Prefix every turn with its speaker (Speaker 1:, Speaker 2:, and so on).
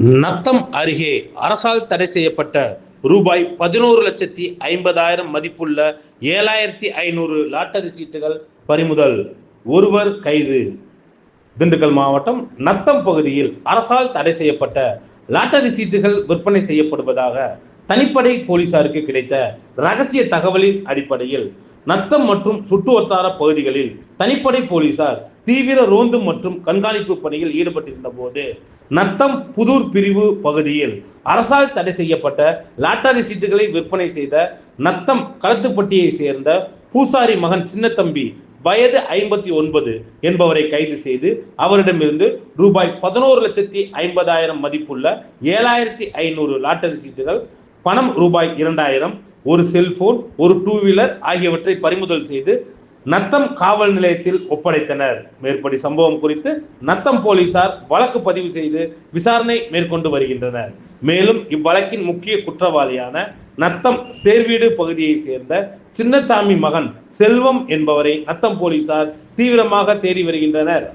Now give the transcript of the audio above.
Speaker 1: நத்தம் அருகே அரசால் தடை செய்யப்பட்ட ரூபாய் பதினோரு லட்சத்தி ஐம்பதாயிரம் மதிப்புள்ள ஏழாயிரத்தி ஐநூறு லாட்டரி சீட்டுகள் பறிமுதல். ஒருவர் கைது. திண்டுக்கல் மாவட்டம் நத்தம் பகுதியில் அரசால் தடை செய்யப்பட்ட லாட்டரி சீட்டுகள் விற்பனை செய்யப்படுவதாக தனிப்படை போலீசாருக்கு கிடைத்த ரகசிய தகவலின் அடிப்படையில் நத்தம் மற்றும் சுற்றுவட்டார பகுதிகளில் தனிப்படை போலீசார் தீவிர ரோந்து மற்றும் கண்காணிப்பு பணியில் ஈடுபட்டிருந்த போது நத்தம் புதூர் பிரிவு பகுதியில் அரசால் தடை செய்யப்பட்ட லாட்டரி சீட்டுகளை விற்பனை செய்த நத்தம் களத்துப்பட்டியை சேர்ந்த பூசாரி மகன் சின்னத்தம்பி வயது ஐம்பத்தி ஒன்பது என்பவரை கைது செய்து அவரிடமிருந்து ரூபாய் பதினோரு லட்சத்தி ஐம்பதாயிரம் மதிப்புள்ள ஏழாயிரத்தி ஐநூறு லாட்டரி சீட்டுகள் பணம் ரூபாய் இரண்டாயிரம் ஒரு செல்போன் ஒரு டூ வீலர் ஆகியவற்றை பறிமுதல் செய்து நத்தம் காவல் நிலையத்தில் ஒப்படைத்தனர். மேற்படி சம்பவம் குறித்து நத்தம் போலீசார் வழக்கு பதிவு செய்து விசாரணை மேற்கொண்டு வருகின்றனர். மேலும் இவ்வழக்கின் முக்கிய குற்றவாளியான நத்தம் சேர்வீடு பகுதியை சேர்ந்த சின்னசாமி மகன் செல்வம் என்பவரை நத்தம் போலீசார் தீவிரமாக தேடி வருகின்றனர்.